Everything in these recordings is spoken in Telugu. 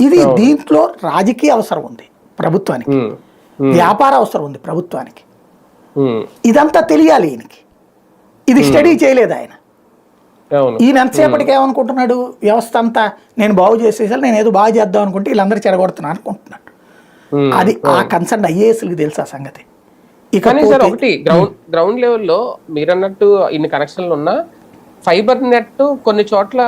ఇది దీంట్లో రాజకీయ అవసరం ఉంది ప్రభుత్వానికి. వ్యాపార అవసరం ఉంది ప్రభుత్వానికి. ఇదంతా తెలియాలి ఈయనకి. ఇది స్టడీ చేయలేదు ఆయన. ఈయన ఎంతసేపటికి ఏమనుకుంటున్నాడు? వ్యవస్థ అంతా నేను బాగు చేసేసాను నేను ఏదో బాగు చేద్దాం అనుకుంటే వీళ్ళందరూ చెడగొడుతున్నా అనుకుంటున్నాడు. అది ఆ కన్సర్న్ ఐఏఎస్కి తెలుసు ఆ సంగతి. కానీ సార్ ఇక ఒకటి గ్రౌండ్ గ్రౌండ్ లెవెల్లో మీరు అన్నట్టు ఇన్ని కనెక్షన్లు ఉన్నా ఫైబర్ నెట్ కొన్ని చోట్ల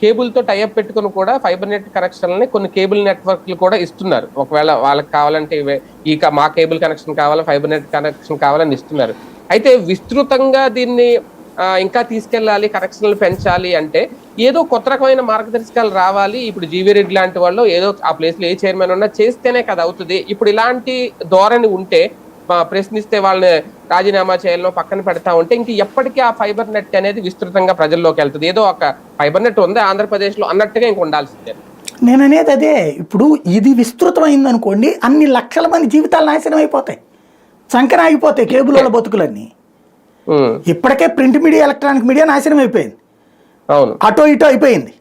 కేబుల్తో టైఅప్ పెట్టుకుని కూడా ఫైబర్ నెట్ కనెక్షన్లని కొన్ని కేబుల్ నెట్వర్క్లు కూడా ఇస్తున్నారు. ఒకవేళ వాళ్ళకి కావాలంటే ఈ మా కేబుల్ కనెక్షన్ కావాలా ఫైబర్ నెట్ కనెక్షన్ కావాలని ఇస్తున్నారు. అయితే విస్తృతంగా దీన్ని ఇంకా తీసుకెళ్ళాలి కనెక్షన్లు పెంచాలి అంటే ఏదో కొత్త రకమైన మార్గదర్శకాలు రావాలి. ఇప్పుడు జీవీ రెడ్డి లాంటి వాళ్ళు ఏదో ఆ ప్లేస్లో ఏ చైర్మన్ ఉన్నా చేస్తేనే కదా అవుతుంది. ఇప్పుడు ఇలాంటి ధోరణి ఉంటే ప్రశ్నిస్తే వాళ్ళని రాజీనామా చేయాలనో పక్కన పెడతా ఉంటే ఇంక ఎప్పటికీ ఆ ఫైబర్ నెట్ అనేది విస్తృతంగా ప్రజల్లోకి వెళ్తుంది. ఏదో ఒక ఫైబర్ నెట్ ఉంది ఆంధ్రప్రదేశ్లో అన్నట్టుగా ఇంక ఉండాల్సిందే. నేను అనేది అదే. ఇప్పుడు ఇది విస్తృతమైంది అనుకోండి అన్ని లక్షల మంది జీవితాలు నాశనం అయిపోతాయి. సంకన ఆగిపోతాయి కేబుల్ వాళ్ళ బతుకులన్నీ ఇప్పటికే ప్రింట్ మీడియా ఎలక్ట్రానిక్ మీడియా నాశనం అయిపోయింది. అవును. అటో ఇటో అయిపోయింది.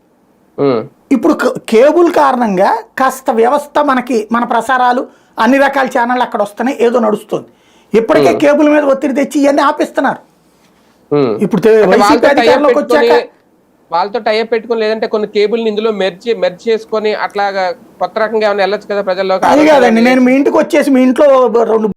ఇప్పుడు కేబుల్ కారణంగా కాస్త వ్యవస్థ మనకి మన ప్రసారాలు అన్ని రకాల ఛానళ్ళు అక్కడ వస్తున్నాయి ఏదో నడుస్తుంది. ఇప్పటికే కేబుల్ మీద ఒత్తిడి తెచ్చి ఇవన్నీ ఆపిస్తున్నారు. ఇప్పుడు వైసీపీ అధికారంలోకి పెట్టుకొని- వచ్చాక వాళ్ళతో టైప్ పెట్టుకొని లేదంటే కొన్ని కేబుల్ని ఇందులో మెర్జ్ మెర్జ్ చేసుకొని అట్లాగా కొత్త రకంగా ఏమైనా వెళ్ళొచ్చు కదా ప్రజల్లోకి? అది కాదండి నేను మీ ఇంటికి వచ్చేసి మీ ఇంట్లో రెండు